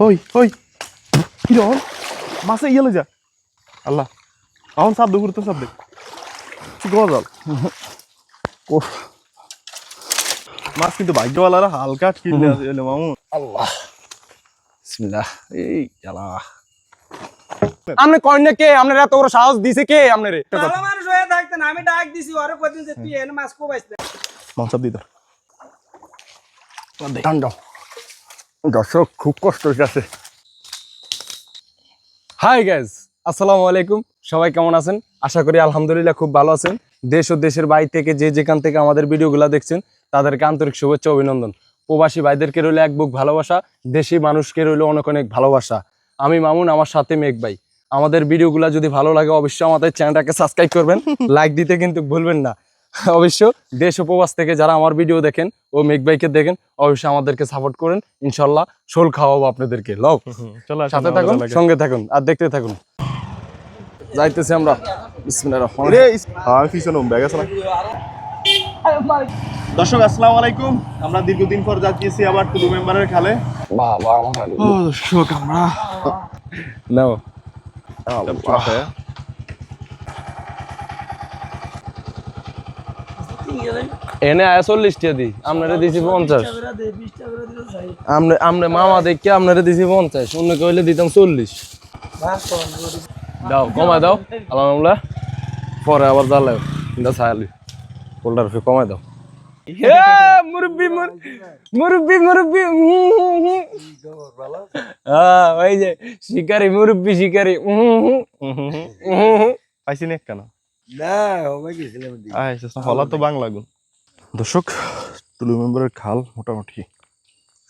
ওই ওই কি রকম মাছে ইয়ে যা আল্লাহ। এখন সাপ দে ঘুরতে সাপ দে। কি গোয়া জল? ওফ। মাছ কিন্তু ভাগ্যওয়ালারা হালকা কিনলে এলো মামু আল্লাহ। বিসমিল্লাহ। এই জ্বালা। আপনি কন্যা কে? আপনার এত বড় সাহস দিছে কে আপনারে ভালো মানুষ হয়ে থাকতেন আমি ডাক দিছি ওরে কদিন যে তুই এনে মাছ কোবাইছ মাছ সাপ দিত দাও দর্শক খুব কষ্ট হইতাছে। হাই গাইজ আসসালামু আলাইকুম। সবাই কেমন আছেন? আশা করি আলহামদুলিল্লাহ খুব ভালো আছেন। দেশ ও দেশের বাইরে থেকে যে যেখান থেকে আমাদের ভিডিওগুলো দেখছেন তাদেরকে আন্তরিক শুভেচ্ছা অভিনন্দন। প্রবাসী ভাইদেরকে রইল এক বুক ভালোবাসা দেশি মানুষকে রইল অনেক অনেক ভালোবাসা। আমি মামুন আমার সাথে মেঘ ভাই। আমাদের ভিডিওগুলো যদি ভালো লাগে অবশ্যই আমাদের চ্যানেলটাকে সাবস্ক্রাইব করবেন। লাইক দিতে কিন্তু ভুলবেন না। অবশ্য দেশ উপবাস থেকে যারা আমার ভিডিও দেখেন ও মেঘ ভাইকে দেখেন অবশ্যই আমাদেরকে সাপোর্ট করেন। ইনশাল্লাহ শোল খাওয়াবো আপনাদেরকে। লও। সাথে থাকুন সঙ্গে থাকুন আর দেখতে থাকুন। যাইতেছি আমরা। দর্শক আসসালামু আলাইকুম। আমরা দীর্ঘদিন পর যাচ্ছি আবার টুলু মেম্বারের খালে। বাবা দর্শক আমরা নাও। এনে আয়া চল্লিশ টিয়া দি। আপনারা দিছি পঞ্চাশ। আমনে মামা দেখে আপনারা দিছি পঞ্চাশ। অন্য কইলে দিতাম চল্লিশ। দাও, কমায় দাও। আলহামদুলিল্লাহ। পরে আবার জ্বালাও কিন্তু ছায়ালি। ফি কমায় দাও। মুরব্বি মুরব্বি মুরব্বি শিকারি মুরব্বি শিকারি। পাইছি না কেন? আচ্ছা হলা তো বাংলা গুণ দর্শক টুলু মেম্বারের খাল মোটামুটি।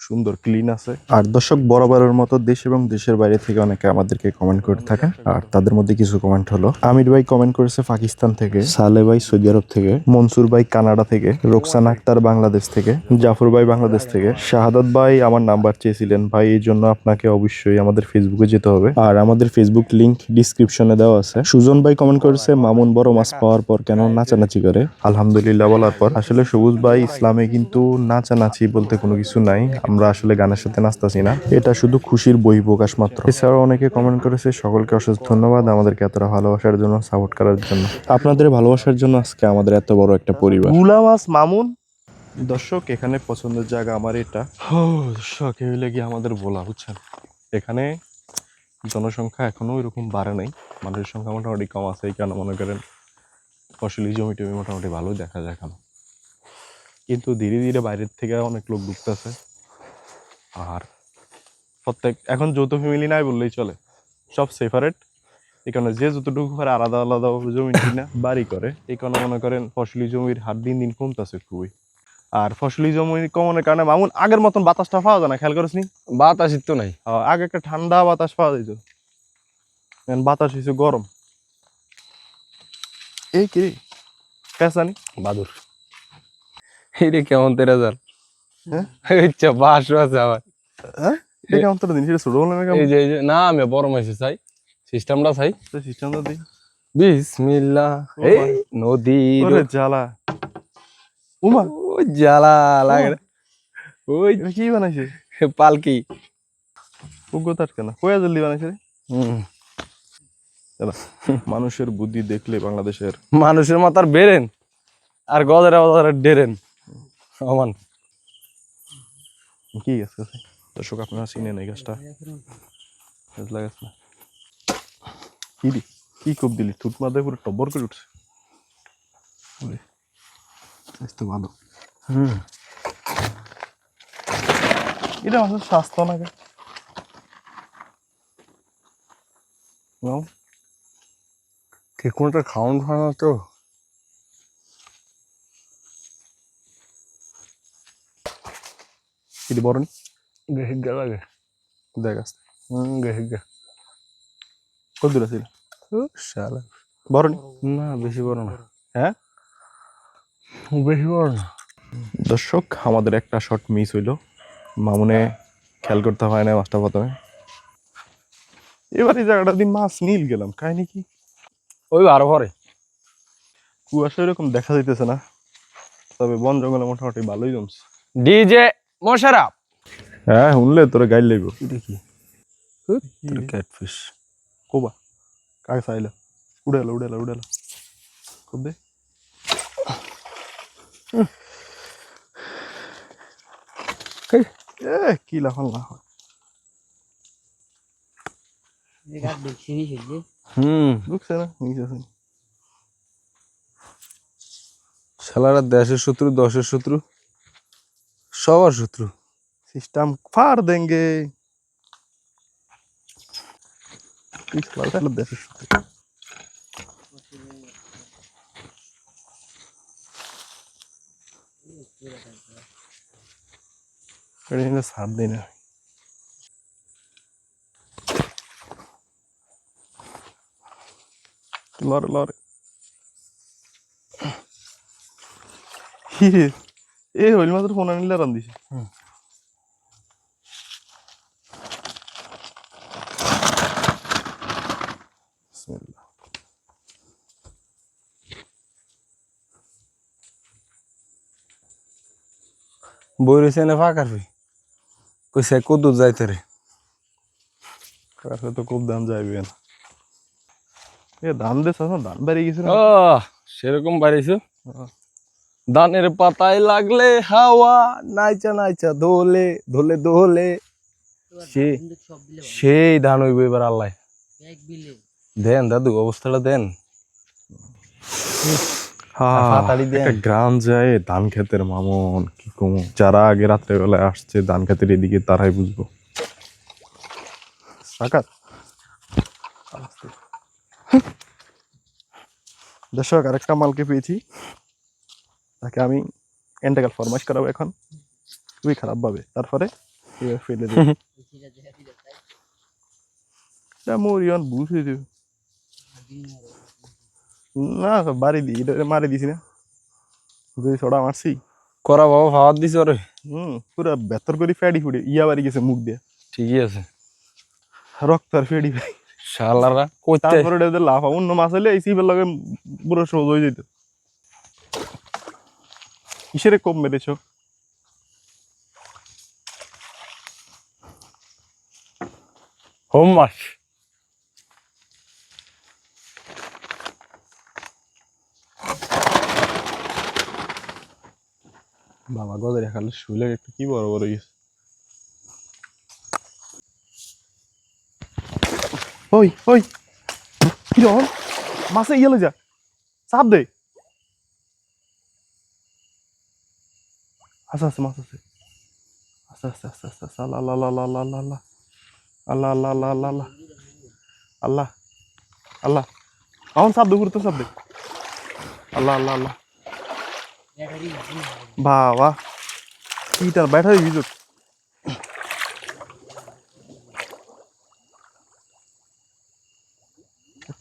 সুন্দর ক্লিন আছে। আর দর্শক, বরাবরের মতো দেশ এবং দেশের বাইরে থেকে অনেকে আমাদেরকে কমেন্ট করে থাকেন। আর তাদের মধ্যে কিছু কমেন্ট হলো, আমির ভাই কমেন্ট করেছে পাকিস্তান থেকে, সালে ভাই সৌদি আরব থেকে, মনসুর ভাই কানাডা থেকে, রোকসান আক্তার বাংলাদেশ থেকে, জাফর ভাই বাংলাদেশ থেকে, শাহাদাত ভাই আমার নাম্বার চেয়েছিলেন। ভাই, এই জন্য আপনাকে অবশ্যই আমাদের ফেসবুকে যেতে হবে। আর আমাদের ফেসবুক লিংক ডিসক্রিপশনে দেওয়া আছে। সুজন ভাই কমেন্ট করেছে, মামুন বড় মাছ পাওয়ার পর কেন নাচানাচি করে? আলহামদুলিল্লাহ বলার পর। আসলে সবুজ ভাই, ইসলামে কিন্তু নাচানাচি বলতে কোনো কিছু নাই। আমরা আসলে গানের সাথে নাচতাছি না। এটা শুধু খুশির বই প্রকাশ মাত্র। এছাড়াও অনেকে কমেন্ট করেছে সকলকে অশেষ ধন্যবাদ। আমাদেরকে এতটা ভালোবাসার জন্য সাপোর্ট করার জন্য। আপনাদের ভালোবাসার জন্য আজকে আমাদের এত বড় একটা পরিবার। গুলা মাছ মামুন। দর্শক এখানে পছন্দের জায়গা আমার এটা। দর্শক হইলে গিয়ে আমাদের বলা বুঝছেন? এখানে জনসংখ্যা এখনও এরকম বাড়ে নাই। মানুষের সংখ্যা মোটামুটি কম আছে এই কেন মনে করেন ফসলি জমি টমি মোটামুটি ভালোই দেখা যায় এখন। কিন্তু ধীরে ধীরে বাইরের থেকে অনেক লোক ঢুকতেছে। আর প্রত্যেক এখন যৌথ ফ্যামিলি নাই বললেই চলে। সব সেপারেট এখানে যে যতটুকু পারে আলাদা আলাদা জমি কিনা বাড়ি করে। এখানে মনে করেন ফসলি জমির হার দিন দিন কমতেছে খুবই। আর ফসলি জমি কমনের কারণে মামুন আগের মতন বাতাসটা পাওয়া যায় না খেয়াল করিস নি? বাতাস তো নাই। আগে একটা ঠান্ডা বাতাস পাওয়া যেত। এখন বাতাস হয়েছে গরম। এই কি কেসানি বাদুর। এটা কেমন তেরা জাল বাসও আছে আবার। এটা অন্তর দিন সেটা ছোট হলো না এই যে না আমি বড় মাইছে চাই। সিস্টেমটা চাই। সিস্টেমটা দিই। বিসমিল্লাহ এই ভাই। ওরে জ্বালা। উমা ও জ্বালা লাগে ওই কি বানাইছে? পালকি। উগ্রতার কেন কয়া জলদি বানাইছে রে? হুম। মানুষের বুদ্ধি দেখলে বাংলাদেশের মানুষের মাথার বেরেন। আর আবার ডেরেন। সমান কি গাছ আছে? দর্শক আপনারা চিনেন এই গাছটা। গাছলা গাছ না। কি দি কি কোপ দিলি? ঠুট মাথায় পুরো টব্বর করে উঠছে। গাছ তো ভালো। হুম। এটা আমাদের স্বাস্থ্য না নাও, কোনটা খাওয়ান খাওয়ানো তো? বরণ না? বেশি বড় না। হ্যাঁ? বেশি বড় না। দর্শক আমাদের একটা শট মিস হইল। মামুনে খেয়াল করতে হয় না মাছটা প্রথমে। এবার এই জায়গাটা দিয়ে মাছ নীল গেলাম কাহিনি কি? ওই আরও পরে। কুয়াশা এরকম দেখা যাইতেছে না। তবে বন জঙ্গলে মোটামুটি ভালোই জমছে। ডিজে হ্যাঁ শুনলে তোর গাইল লেগো দেখি। তোর ক্যাটফিশ কোবা কাকে চাইলা? উড়ালা উড়ালা উড়ালা। কবে কি লাফাল না হয় নিচে দেশের শত্রু দশের শত্রু। সবার শত্রু। সিস্টেম ফার দেঙ্গে। দেশের শত্রু। লরে লরে হিরে। এই হইল মাত্র ফোন আনিলে রান দিছে বই রয়েছে না ফাঁকার ভাই কইসে কত দূর যাইতে রে। কাছে তো খুব দাম যাইবে না। এ দাম দেছ না? দাম বাড়িয়ে গেছে ও সেরকম বাড়িয়েছো? ধানের পাতায় লাগলে হাওয়া নাইচা নাইচা দোলে দোলে দোলে সে সেই ধান হইব এবার আল্লাহ। দেন দাদু অবস্থাটা দেন। গ্রাম যায় ধান ক্ষেতের মামন কি কমু? যারা আগে রাত্রে বেলায় আসছে ধান ক্ষেতের এদিকে তারাই বুঝব। সাকাত। দর্শক আরেকটা মালকে পেয়েছি। তাকে আমি এন্টাকাল ফরমাইশ করাবো এখন। খুবই খারাপ ভাবে। তারপরে ফেলে দেবো। মরিয়ন বুঝে দেব না বাড়ি দিই এটা মারি দিছি না। ছড়া মারছি। করা বাবা খাওয়ার দিছ হুম পুরা বেতর করে ফেডি ইয়া বাড়ি গেছে মুখ দিয়ে। ঠিকই আছে। রক্ত আর ফেডি ভাই শালারা তারপরে লাফা অন্য মাছ হলে এই সিপের লগে পুরো সহজ হয়ে যেত। কিসেরে কম মেরেছ? হোম মাস বাবা গদের খালে শুলে একটু কি বড় বড় গেছে ওই ওই। কি রকম মাছে ইয়েলে যা। চাপ দে। আস্তে আস্তে মাছ আছে আস্তে আস্তে আস্তে আস্তে আস্তে আল্লাহ আল্লাহ আল্লাহ আল্লাহ আল্লাহ আল্লাহ আল্লাহ আল্লাহ আল্লাহ আল্লাহ আল্লাহ আল্লাহ এখন দে ঘুরতে দে আল্লাহ আল্লাহ আল্লাহ বাবা কিটার ব্যাট হয়ে গেছ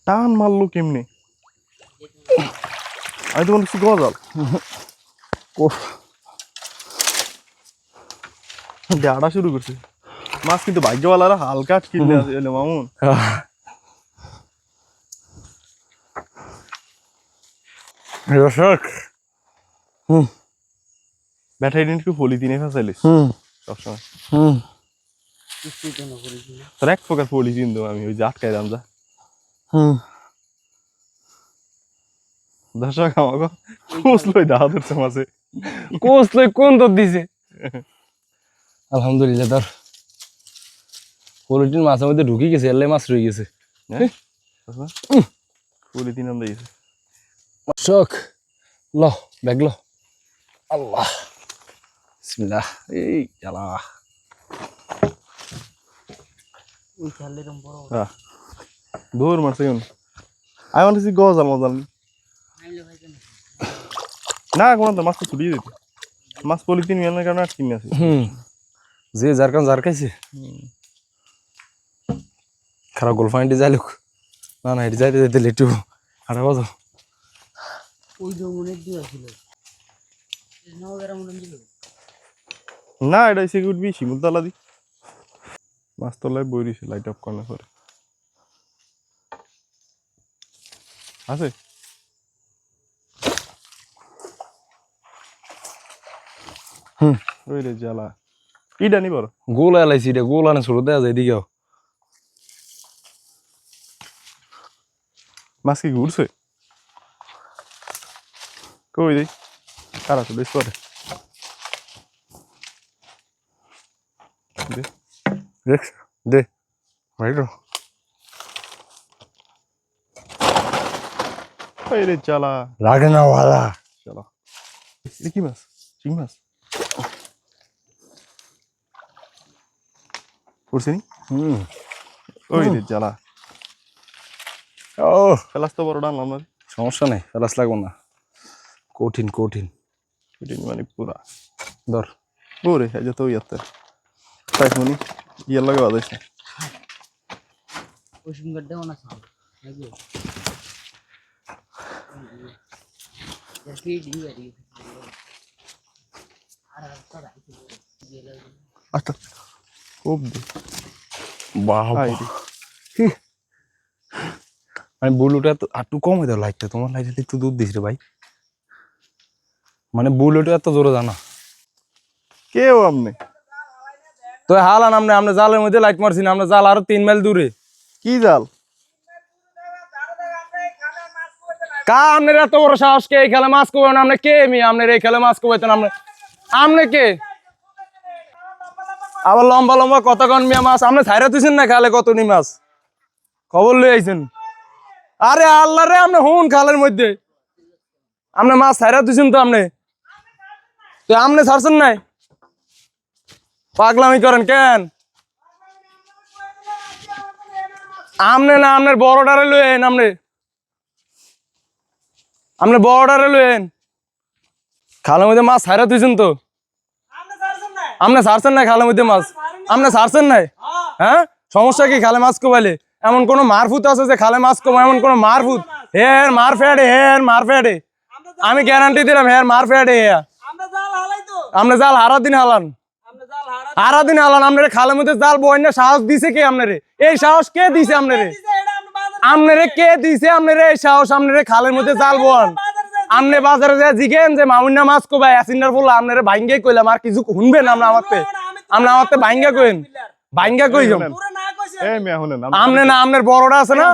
টান মারলো কেমনি আমি তো মনে হচ্ছে গজাল ডাড়া শুরু করছে। মাছ কিন্তু ভাগ্যওয়ালারা হালকা আছে এলে মামুন। দর্শক। ব্যাটারি একটু পলিথিনে ফেসাইলিস হুম। সবসময়। হুম। তোর এক প্রকার দেবো আমি ওই যে আটকাই দাম যা। হুম। দর্শক আমাকে কুসলই দাওয়া ধরছে মাছে। কোচ লই কোন তোর দিছে? আলহামদুলিল্লাহ ধর। পলিটিন মাছের মধ্যে ঢুকে গেছে এলে মাছ রয়ে গেছে। হ্যাঁ? আমরা শখ ল ব্যাগ ল। আল্লাহ। বিসমিল্লাহ। এই জ্বালা দৌড় মারছে কেন আমি হচ্ছে গজাল মজাল। না কোনো তো মাছ তো ছুটিয়ে দিতে মাছ পলিথিন মেলানোর কারণে আটকে নিয়ে আছে হুম। যে যার কান যার খাইছে। খারাপ গোল ফাইন্ডে যাই লোক না না এটি যাইতে যাইতে লেটু হাঁটা বাজো। না এটা এসে উঠবি? শিমুল তলা দি। মাছ তলায় বই দিছে লাইট অফ করার পরে। আছে? হুম ওই রে জ্বালা। কিটা নিব গোল এলাইছি এটা গোল আনে শুরু দেওয়া যায় এদিকেও মাছ কি ঘুরছে কই দিই কারা তো বেশ পরে দে রে চালা রাগে না ওয়ালা চালা কি মাছ? চিং মাছ? পড়ছে হুম। ওই রে চালা ও। ফেলাস তো বড় ডানলাম না সমস্যা নেই ফেলাস লাগবো না। কঠিন কঠিন। এটা মানে পুরা। ধর। ওরে এই যে তো ইয়াতে। তাই শুনি ইয়ার লাগে বাদাইছে না আচ্ছা। খুব রে। মানে বুলুটা তো একটু কম হয়ে দাও লাইটটা তোমার লাইটটা একটু দূর দিস রে ভাই। মানে বুলুটা এত জোরে জানা। কেউ আমনে? তো হালান আমনে আমরা জালের মধ্যে লাইট মারছি না আমরা জাল আরও তিন মাইল দূরে। কি জাল? কা আপনার এত বড় সাহস কে? এই খেলে মাছ কোবেন আপনি কে মি? আপনার এই খেলে মাছ কোবাইতেন আপনি আপনি কে? আবার লম্বা লম্বা কতক্ষণ মিয়া মাছ। আপনি ছাইরা দিছেন না খালে কতনি মাছ? খবর লই আইছেন। আরে আল্লাহ রে, আপনি হুন খালের মধ্যে। আপনি মাছ ছাইরা দিছেন তো আপনি। তো আপনি ছাড়ছেন নাই? পাগলামি করেন কেন? আমনে না আপনার বড়টারে লইয়েন আপনি। আপনি বড়টারে লইয়েন খালের মধ্যে মাছ ছাইরা দিছেন তো। আপনি ছাড়ছেন নাই খালের মধ্যে মাছ? আপনি ছাড়ছেন নাই? হ্যাঁ? সমস্যা কি খালে মাছ কোবাইলে? এমন কোন মারফুত আছে যে খালে মাছ কোবা এমন কোন মারফুত? হের মার ফেডে হের মার ফেডে আমি গ্যারান্টি দিলাম হের মার ফেডে হেয়া আমরা জাল হারা দিন হালান। হারা দিন হালান আপনারে খালের মধ্যে জাল বইনা সাহস দিছে কে আপনারে এই সাহস কে দিছে আপনারে আমরা আপনারে কে দিছে আপনারে এই সাহস আপনারে খালের মধ্যে জাল যাই আমনে বাজারে যা জিগেন যে মাউন্না মাছ কোবাই আসিন্দার ফুল আপনারে ভাঙ্গে কইলাম আর কিছু শুনবেন আমরা আমারতে? আমরা আমারতে ভাঙ্গা কইন? ভাঙ্গা কই যাম? পুরো না কইছে। এই মিয়া শুনেন আমনে না আমনের বড়টা আছে না?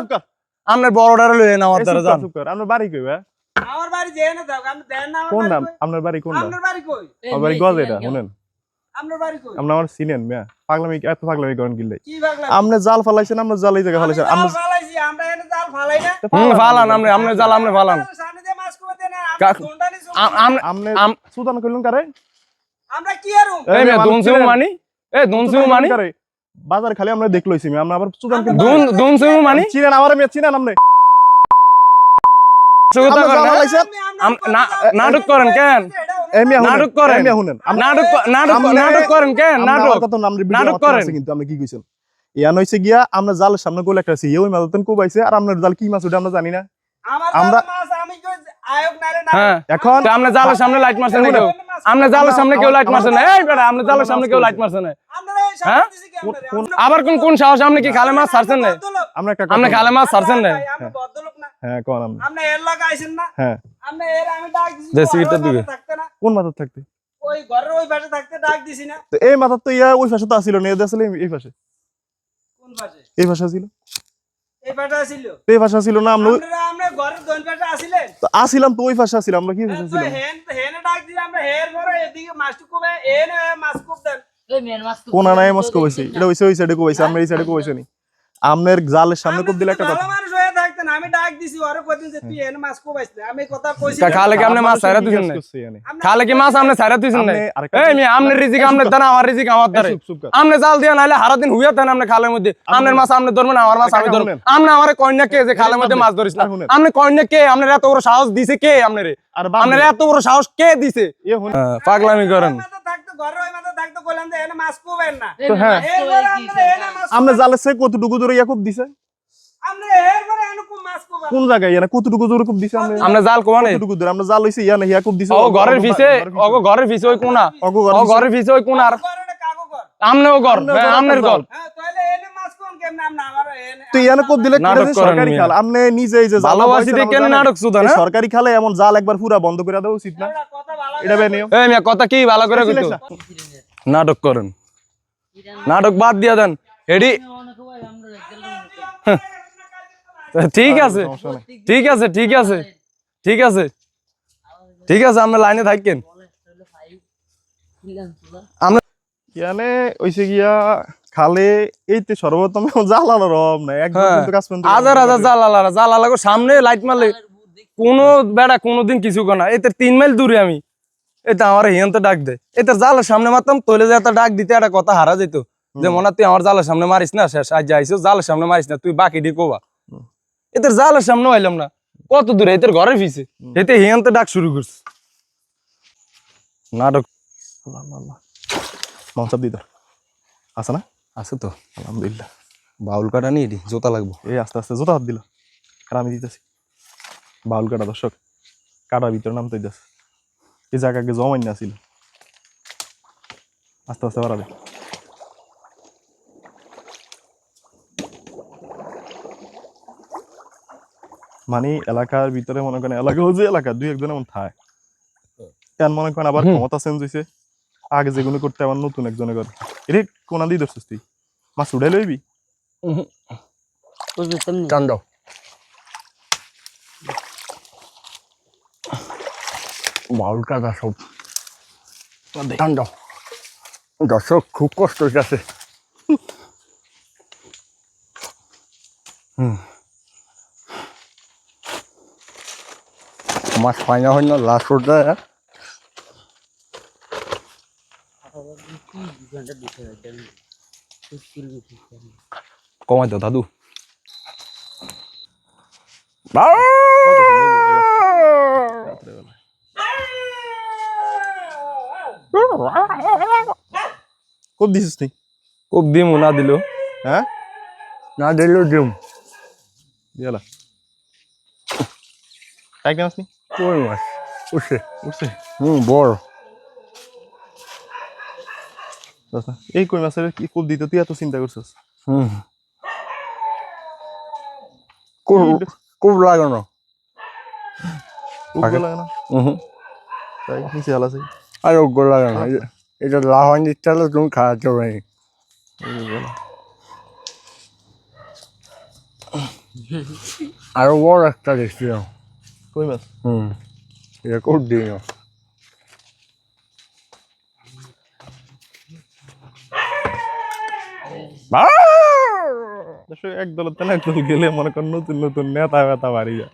আমনের বড়টারে লইয়েন আমার দ্বারা যান। আপনার বাড়ি কই ভাই? আমার বাড়ি যেয়ে না দাও আমি দেন না কোন নাম? কই? আপনার বাড়ি কোন নাম? আপনার বাড়ি কই? আমার বাড়ি গজ এটা শুনেন। আপনার বাড়ি কই? আপনি আমার চিনেন মিয়া। পাগলামি এত পাগলামি করেন কিনলে কি ভাগলা আপনি জাল ফালাইছেন আমরা জাল এই জায়গায় ফালাইছেন। জাল আমরা ফালাইছি আমরা এনে জাল ফালাই না। হুম ফালান আমনে আমনে জাল আমনে ফালান। সুদান কইলেন কারে? আমরা কি আরু এই মেয়ে মানুষ দুনসিউ মানি? এ দুনসিউ মানি? বাজার খালি আমরা আমরা আবার সুদান দুন দুনসিউ মানি? চিনেন আমার চিনেন আমরা নাটক করেন কেন? এই মিয়া শুনেন, নাটক করেন। এই মিয়া শুনেন আমরা- নাটক নাটক নাটক করেন কেন? নাটক আমার কথা না, আমরা ভিডিও নাটক করেন। কিন্তু আমরা কি কইছেন? ইয়ান হইছে গিয়া আমরা জালের সামনে গোল একটা আছে ওই মাদতন কোবাইছে আর আপনার জাল কি মাছ ওটা আমরা জানি না। আমার আমরা- আমরা হ্যাঁ। এখন আপনি জালের সামনে লাইট মারছেন না কেউ? জালের সামনে কেউ লাইট মারছেন না। এই বেটা আপনি জালের সামনে কেউ লাইট না। হ্যাঁ? সামনে দিছি কি আমরা কোন- আবার কোন কোন সাহস? আপনি কি খালে মাছ ছাড়ছেন না? আমরা একটা আপনি খালে মাছ ছাড়ছেন না? আমরা হ্যাঁ কোন আমরা? আপনি এর লাগা আইছেন না। হ্যাঁ। আপনি এর আমি ডাক দিছি যে তো সিগারেটটা ওই দিবে। পাশে থাকতে না। কোন মাথার থাকতে? ওই ঘরের ওই পাশে থাকতে ডাক দিছি না। তো এই মাথার তো ইয়া ওই পাশে তো আসিল না এদের আসলে এই পাশে। কোন পাশে? এই পাশে আসিল এই পাশে আসিল। এই পাশে আসিল না আমরা আমরা ঘরের দোন পাশে আসিলেন। তো আসিলাম তো ওই পাশে আসিলাম আমরা কি পাশে তো আসিলাম? হেন ডাক দিছি আমরা হের পরে এদিকে মাছটু কোবে এনে মাছ কোব দেন। মেন মাছ কোন আনায় মাছ কোবাইছি এটা হইছে ওই সাইডে কোবাইছে আমরা এই সাইডে কোবাইছি নি। আমনের জালের সামনে কোপ দিলে একটা কথা। হয়ে থাকতেন আমি ডাক দিছি ওরে কদিন যে তুই এনে মাছ কোবাইছিস আমি কথা কইছি খালে কি আপনি মাছ ছাইরা দিছেন না খালে কি মাছ আপনি ছাইরা দিছেন না এই মেয়ে আপনার রিজিক আপনার দ্বারা আমার রিজিক আমার দ্বারা চুপ, চুপ কর। আপনি জাল দিয়ে নাইলে হারা দিন হুইয়া দেন আপনি খালের মধ্যে। মাছ আপনি ধরবেন আমার মাছ আমি কাকা ধরবো। শুনেন। আপনি কে যে খালের মধ্যে মাছ ধরিস না? আর শুনেন। আপনি কে? আপনার এত বড় সাহস দিছে কে আপনার এত বড় সাহস কে দিছে? হন- পাগলামি করেন। মাথা থাকতো ঘরে ওই মাথা থাকতো কইলাম যে এনে মাছ কোবেন না। তো হ্যাঁ। আমরা জালের সে কতটুকু দূরে ইয়া কোপ দিছে? কোন জায়গায়? ইয়া না কতটুকু দূরে কোপ দিছে আমরা আমরা জাল কোয়া নেই। কতটুকু দূরে আমরা জাল হইছে ইয়া ইয়া দিছে। ও ঘরের ও ঘরের ওই কোনা। ও ঘরের ওই কোনার আমনেও ঘর হ্যাঁ, আমনের ঘর। হ্যাঁ এনে ইয়া কোপ দিলে সরকারি খাল? নিজে এই যে ভালোবাসি। নাটক সুদা না? সরকারি খালে এমন জাল একবার পুরা বন্ধ করে দেওয়া উচিত না? কথা এটা বে এই মিয়া কথা কি ভালো করে কইতো? নাটক করেন। নাটক বাদ দিয়া দেন। এডি ঠিক আছে। ঠিক আছে ঠিক আছে। ঠিক আছে। ঠিক আছে আমরা লাইনে থাকেন। ইয়ানে ওইসে গিয়া খালে এইতে সর্বপ্রথম জ্বালানোর অভাব নাই। একদম হ্যাঁ। কিন্তু কাজ পর্যন্ত হাজার হাজার জালালারা জালালাগো সামনে লাইট মারলে কোনো বেড়া কোনোদিন কিছু কর না। এতে তিন মাইল দূরে আমি। এটা আমার হিয়ন্ত ডাক দে এটা জালের সামনে মারতাম তৈলে যে ডাক দিতে একটা কথা হারা যেত। যে মনে হয় তুই আমার জালের সামনে মারিস না শেষ। আজ যাইছো জালের সামনে মারিস না তুই বাকি দিয়ে কোবা। এদের জালের সামনে হইলাম না। কত দূরে? এদের ঘরের পিছে হুম। এতে হিয়ন্ত ডাক শুরু করছে। নাটক। দিত আছে না? আছে তো। আলহামদুলিল্লাহ। বাউল কাটা নিয়ে এটি জোতা লাগবো। এই আস্তে আস্তে জোতা হাত দিল। আর আমি দিতেছি। বাউল কাটা দর্শক কাটার ভিতরে নামতে দিতেছে। এই জায়গাকে জমাই না ছিল। আস্তে আস্তে বাড়াবে। মানে এলাকার ভিতরে মনে করেন এলাকা হচ্ছে এলাকা দুই একজন এমন থায়। কেন মনে করেন আবার হুম। ক্ষমতা চেঞ্জ হয়েছে আগে যেগুলো করতে আবার নতুন একজনে করে এরে কোনা দিয়ে ধরছিস তুই? মাছ উড়াই লইবি? টান দাও। বাউল কাটা সব। টান দাও। দর্শক খুব কষ্ট হইতেছে। মাছ পাই না হয় না লাস্ট পর্যায়ে কমাই দাও দাদু। খুব দিছিস তুই? খুব দিমু না দিল। হ্যাঁ? না দিল দিম। দিয়ালা কেন আসনি কই মাছ উঠছে উঠছে। হুম বড়। এই কই মাছের কি খুব দিতে তুই এত চিন্তা করছিস? হুম। খুব লাগানো। খুব আগে- লাগে না হুম তাই নিচে চাই আর ওগুলো লাগানো এটা লাহান দিতে হলে তুমি খাওয়াতে পারি আরও বড় একটা দেখছিলাম কই মাছ হুম এটা এক তেন এক দল গেলে মনে কর নতুন নতুন নেতা বেতা বাড়ি যায়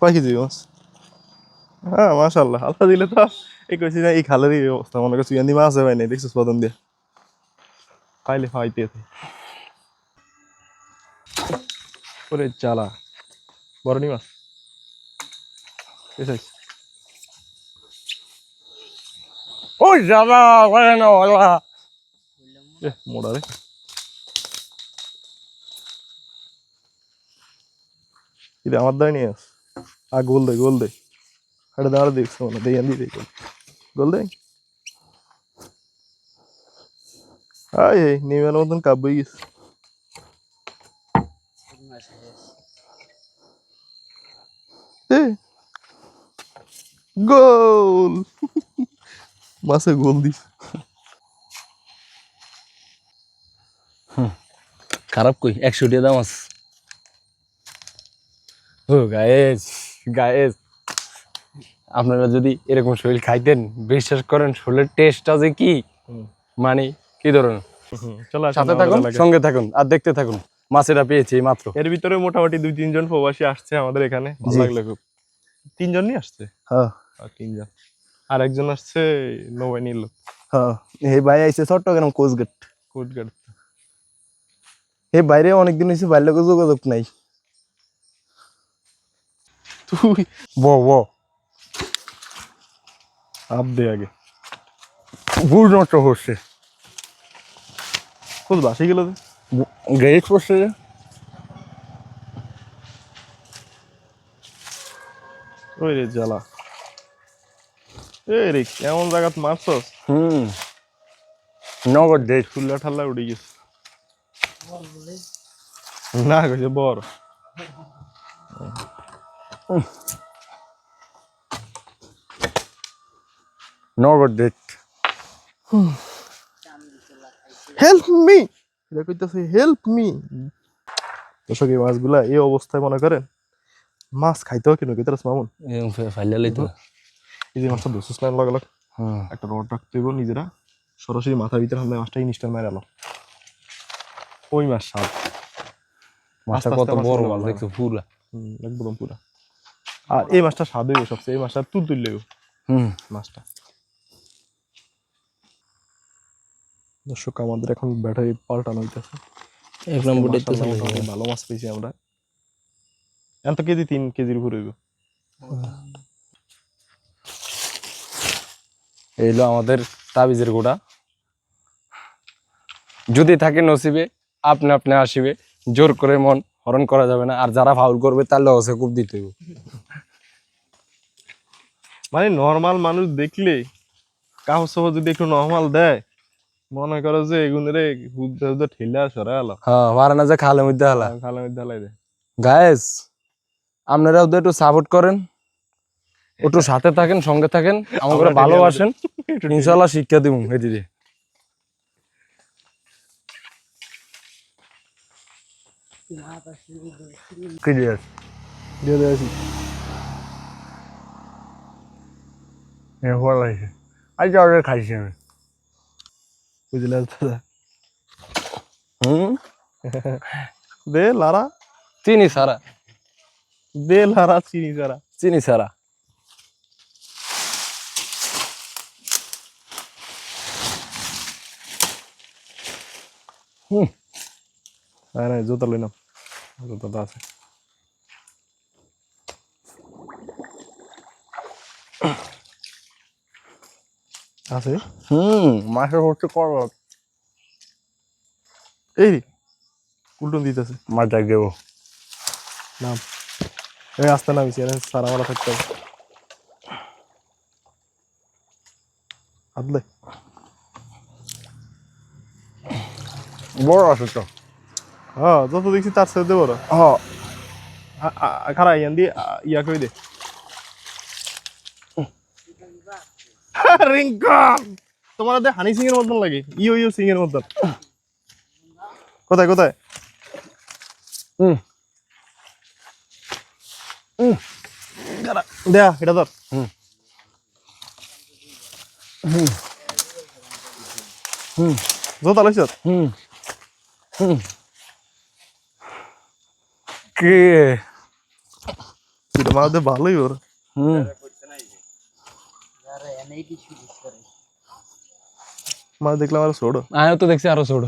কয় কেজি মাছ হ্যাঁ মাশাল্লাহ আল্লাহ দিলে তো এই কইছি না এই খালেরই অবস্থা মনে করছি মাছ হয় নাই দেখছিস প্রথম দিয়ে পাইলে খাইতে ওরে জ্বালা বরণী মাছ এসে ও জ্বালা ওরে না ওলা এ মোড়া রে ఇది అమర్థమైన ఆ గోల్దే గోల్దే అక్కడ దాడ తీసుకున్నా దెయ్యంది దే గోల్దే నీవేళ వద్దని కబ్బు গোল। মাসে গোল দিস। খারাপ কই? একশো টাকা দাম আছে ও গায়েস গায়েস। আপনারা যদি এরকম শরীর খাইতেন বিশ্বাস করেন শরীরের টেস্টটা যে কি? মানে কি ধরনের? চলো সাথে থাকুন সঙ্গে থাকুন আর দেখতে থাকুন। মাছেরা পেয়েছি মাত্র এর ভিতরে মোটামুটি দুই তিনজন প্রবাসী আসছে আমাদের এখানে। ভালো লাগল খুব। তিনজনই আসছে? হ্যাঁ। আর তিনজন। আর একজন আসছে নৌবাহিনীর লোক হ্যাঁ। এই ভাই আইছে চট্টগ্রাম কোচগেট। কোটগার্ড এই বাইরে অনেকদিন হয়েছে বাইরে যোগাযোগ নাই। তুই ব ব। আপ দে আগে। গুড় নষ্ট হচ্ছে। খুব বাসি গেল গ্রেট পড়ছে ওই রে জ্বালা। এ রে কেমন জায়গাত মারছস? হুম। নগদ ডেট ফুল্লা ঠাল্লা উড়ে গেছে। না কইছে বড়। নগদ ডেট হেল্প মি এটা কইতেছে হেল্প মি দর্শক এই মাছগুলা এই অবস্থায় মনে করেন মাছ কিনো কইতারস মামুন। ফাইলে লইতো। এই যে মাছটা দুশো স্নান লাগালো একটা রড রাখতে হইব নিজেরা। সরাসরি মাথার ভিতরে হামলে মাছটা ইনস্টাল মারা এলো ওই মাছ সাপ? মাছটা কত বড় মাছ দেখছ পুরা। একদম পুরা। আর এই মাছটা স্বাদ হইব সবচেয়ে। এই মাছটা তুল তুললে হইব। হুম। মাছটা। দর্শক আমাদের এখন ব্যাটারি পাল্টানো হইতেছে। এক নম্বর মাশাআল্লাহ, মোটামুটি ভালো মাছ পেয়েছি আমরা। এখন তো কেজি তিন কেজির উপরে হইব। এই হলো আমাদের তাবিজের গোড়া। যদি থাকে নসিবে আপনি আপনি আসিবে। জোর করে মন হরণ করা যাবে না। আর যারা ফাউল করবে তার লসে খুব দিতে হবে মানে নর্মাল মানুষ দেখলে সহ যদি একটু নর্মাল দেয় মনে করো যে এগুনের হুদ্দা হুদ্দা ঠেলা সরা এলো হ্যাঁ না যে খালের মধ্যে হালা খালার মধ্যে হালাই দেয় গায়েস আপনারা ওদের একটু সাপোর্ট করেন। একটু সাথে থাকেন সঙ্গে থাকেন আমাকে ভালোবাসেন। ইনশাল্লাহ শিক্ষা দিব এদিকে ক্লিয়ার দিয়ে দেয় আছি ভালো আজ অর্ডার খাইছি আমি। বুঝলে দাদা হুম দে লারা চিনি সারা দে লারা চিনি সারা চিনি সারা হ্যাঁ না জুতা লই নাম জুতাটা আছে আছে হুম মাছের হচ্ছে করব এই উল্টন দিতেছে মাছ ডাক দেবো নাম এই আস্তে নামিছি সারা মারা থাকতে হবে আদলে বড় আছে তো হ্যাঁ যত দেখছি তার সাথে দেবো হ্যাঁ খারাপ ইয়ান দিয়ে ইয়া করে দে রিঙ্কন তোমার দে হানি সিং এর মতন লাগে। ইও ইও সিং এর মতন। কোথায় কোথায়? হুম দেয়া এটা ধর। হুম। হুম। জোতা হুম। হুম। কে? মাঝে ভালোই ওর। হুম আরে এনেই কিছু দিস করে মাছ দেখলাম আর ছোট। আমিও তো দেখছি আরও ছোট।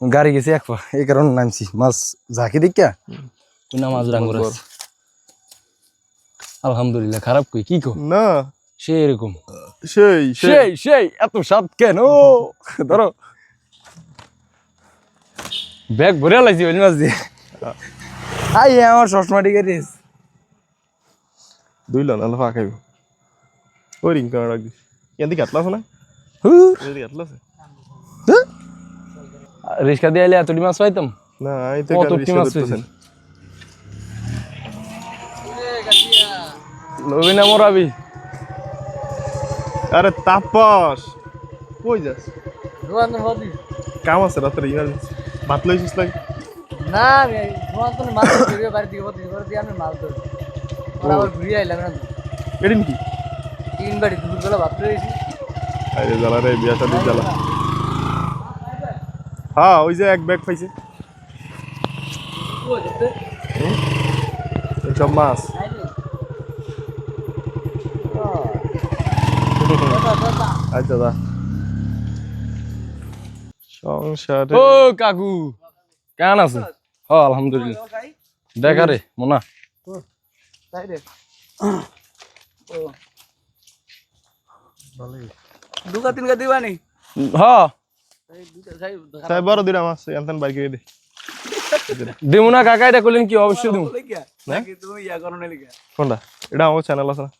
গাড়ি গেছি এক পা এই কারণে নামছি। মাছ ঝাঁকি দেখিয়া তুই মাছ ডাঙ্গুর আলহামদুলিল্লাহ খারাপ কই? কি কো? না। সে এরকম। সেই সেই। সেই সেই এত স্বাদ কেন? ধরো। ব্যাগ ভরে লাইছি ওই মাছ দিয়ে। আই আমার চশমা টিকে রেস দুই লন আলো ফাঁকাইব দিকে আটলা আছে না এদিকে আটলা আছে রিক্সা দিয়ে আইলে এতটি মাছ পাইতাম না আমি তো কত এখানে কি রিক্সা মাছ। পেয়েছিস? লবি না মরাবি আরে তাপস কই যাস দোকান তো হদি কাম আছে রাত্রে ইমার্জেন্সি ভাত লইছিস লাগে না আমি দোকান তো মাছ ধরে বাড়ি দিকে করে দিয়ে আমি মাল ধরি ওরা আবার ঘুরিয়ে আইলাম না কি তিন বাড়ি দুপুরবেলা ভাত রয়েছি আরে জ্বালা রে বিয়া শাদির জ্বালা। হ্যাঁ ওই যে এক ব্যাগ পাইছে। সব মাছ। আচ্ছা দা সংসারে ও কাকু। কেমন আছেন? হ আলহামদুলিল্লাহ। দেখা রে মোনা। তাই রে। দুকা তিনকা দিবা নি? হ। তাই বড় দুইটা মাছ এনতেন বাইক দে। দিমু না কাকা এটা করলেন কি? অবশ্যই দিমু। তুমি ইয়া করো না লিখা কোনটা? এটা আমার চ্যানেল আছে না।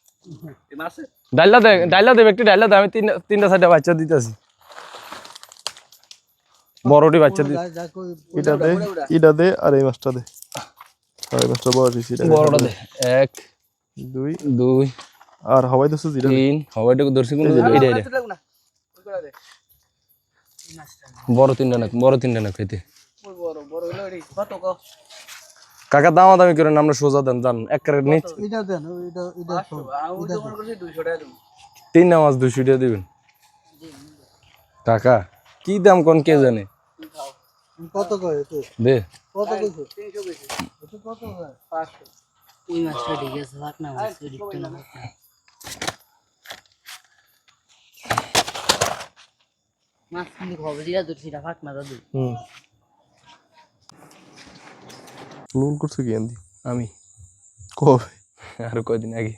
ডাইলা দে ডাইলা দে একটু ডাইলা দে আমি তিন তিনটা চারটা বাচ্চা দিতেছি। বড়টি বাচ্চা দি এটা দে এটা দে আর এই মাছটা দে। আর এই মাছটা বড় দিছি বড়টা দে। এক দুই। দুই। আর হবাই দোষ জিরা। তিন সবাইটুকু ধরছি কোন এটা এটা না দে বড় তিনটা না বড় তিনটা না খাইতে ওই বড় বড় হলো কত কাকা দাম দামি করেন আমরা সোজা দেন জান এক এটা এটা এটা 200 টাকা দেব। তিন নামাজ দুশো টাকা দিবেন। টাকা কি দাম কোন কে জানে? কত কয় তো দে। কত কইছো 300 কইছো এটা কত হয় 500 ওই মাছটা ঠিক আছে না একটু না। মাছ কিন্তু হবে দিলা তো সেটা ফাক না দাদু হুম। নুন করছ কি আন্দি আমি। কবে? আরও কয়দিন আগে।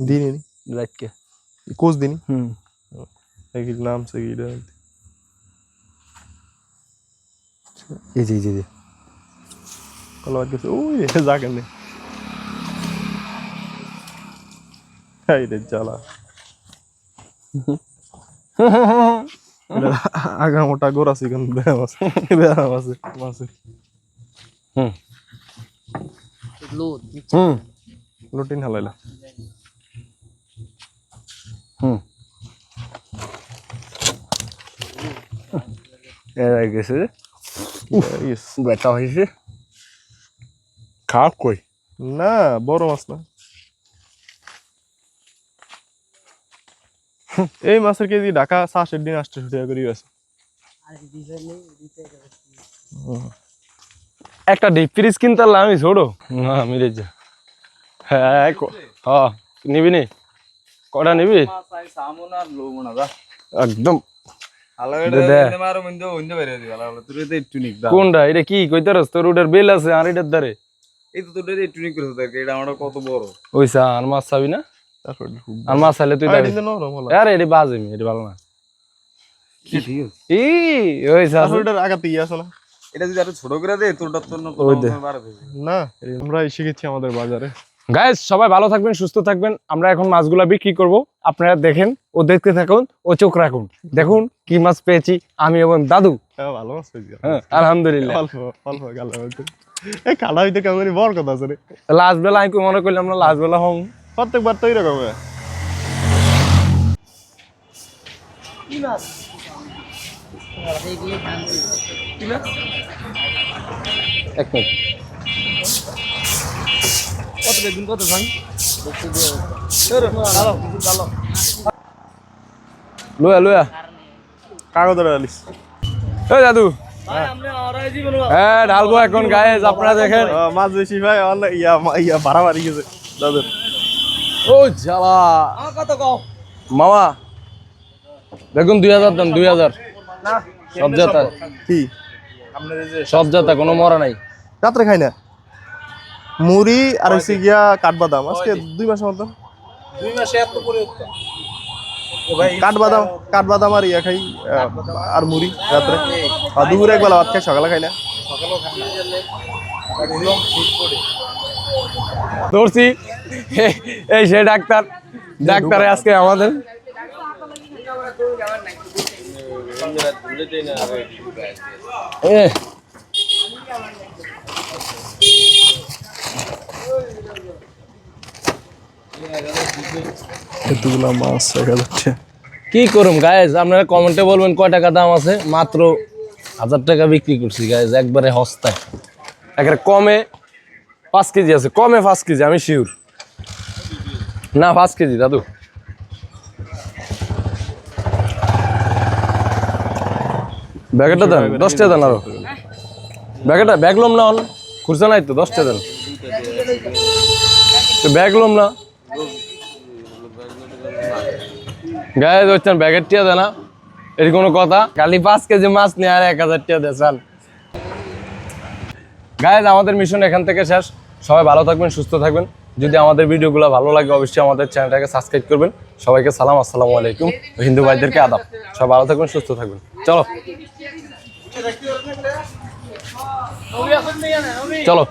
দিনই নি? রাতকে। কোচ দিনই? হুম। একই নাম সে কি এই যে এই যে, এই যে। কলা বাদ গেছে। ওই রে জাগে জ্বালা আগা মোটা গোর আছে কিন্তু ব্যায়াম আছে ব্যায়াম আছে মাছে। হুম। লোদ হুম। রুটিন হালাইলা। হুম। এরা গেছে হয়েছে খারাপ কই? না বড় মাছ না। এই মাছের কেজি ঢাকা চাষের দিন আটশো টাকা করে আছে একটা ডিপ ফ্রিজ কিনতে পারলাম আমি ছোড়ো না মিলে যা। হ্যাঁ হ্যাঁ নিবি নি। কটা নিবি? একদম। দে দে। কোনটা? এটা কি তোর ওটার বেল আছে আর এটার ধারে। ওই সা আর মাছ চাবি না? তারপর আর মাছ চাইলে তুই দাঁড়িয়ে নরম হলো। আরে এটা বাজে মি ভালো না। ই ওই সা তারপর এটার আগাতে আছে না। ওই দে। না আমরা শিখেছি আমাদের বাজারে। গাইস সবাই ভালো থাকবেন সুস্থ থাকবেন। আমরা এখন মাছগুলা বিক্রি করব। আপনারা দেখেন ও দেখতে থাকুন ও চোখ রাখুন। দেখুন কি মাছ পেয়েছি আমি এবং দাদু। ভালো মাছ হয়েছে হ্যাঁ আলহামদুলিল্লাহ। অল্প অল্প গালা এই কালা হইতে কেমন বড় কথা আছে লাস্ট বেলা আমি মনে করলাম না লাস্ট বেলা হম। প্রত্যেকবার তো এরকম হয়। এক মিনিট। কত বেগুন কত ভাই? লোয়া লোয়া। দাদু। অরাই হ্যাঁ ঢালবো এখন গায়েস আপনারা দেখেন। আহ, মাছ বেশি ভাই ইয়া ইয়া ভাড়া বাড়ি গেছে। দাদুর ও জ্বালা। আমার কত কও মামা দেখুন দুই হাজার দেন দুই হাজার। সব জাতা কি? সব জাতা কোনো মরা নাই। রাত্রে খাই না। মুড়ি আর হচ্ছে গিয়া কাঠবাদাম। আজকে দুই মাসের মতন দুই মাসে এত করে কাঠবাদাম কাঠবাদাম আর ইয়া খাই আর মুড়ি রাত্রে। আর দুপুরে একবেলা ভাত খাই সকালে খাই না। ধরছি। এই সে ডাক্তার। ডাক্তার আজকে আমাদের। এ। মাছ দেখা যাচ্ছে। কি করুম গায়েজ আপনারা কমেন্টে বলবেন কয় টাকা দাম আছে। মাত্র হাজার টাকা বিক্রি করছি গায়েজ একবারে সস্তায় একেবারে কমে। পাঁচ কেজি আছে কমে পাঁচ কেজি আমি শিওর না পাঁচ কেজি দাদু। ব্যাগেটটা দেন দশটা দেন আরও। ব্যাগেটা ব্যাগ লম না অন খুরসা নাই তো দশটা দেন। তো ব্যাগ লম না। গায়ে ধরছেন ব্যাগের টিয়া দেয় না। এর কোনো কথা? খালি পাঁচ কেজি মাছ নিয়ে আর এক হাজার টিয়া দেয় চাল। গায়ে আমাদের মিশন এখান থেকে শেষ। সবাই ভালো থাকবেন সুস্থ থাকবেন। যদি আমাদের ভিডিওগুলো ভালো লাগে অবশ্যই আমাদের চ্যানেলটাকে সাবস্ক্রাইব করবেন। সবাইকে সালাম আসসালামু আলাইকুম। হিন্দু ভাইদেরকে আদাব। সবাই ভালো থাকবেন সুস্থ থাকবেন। চলো। চলো।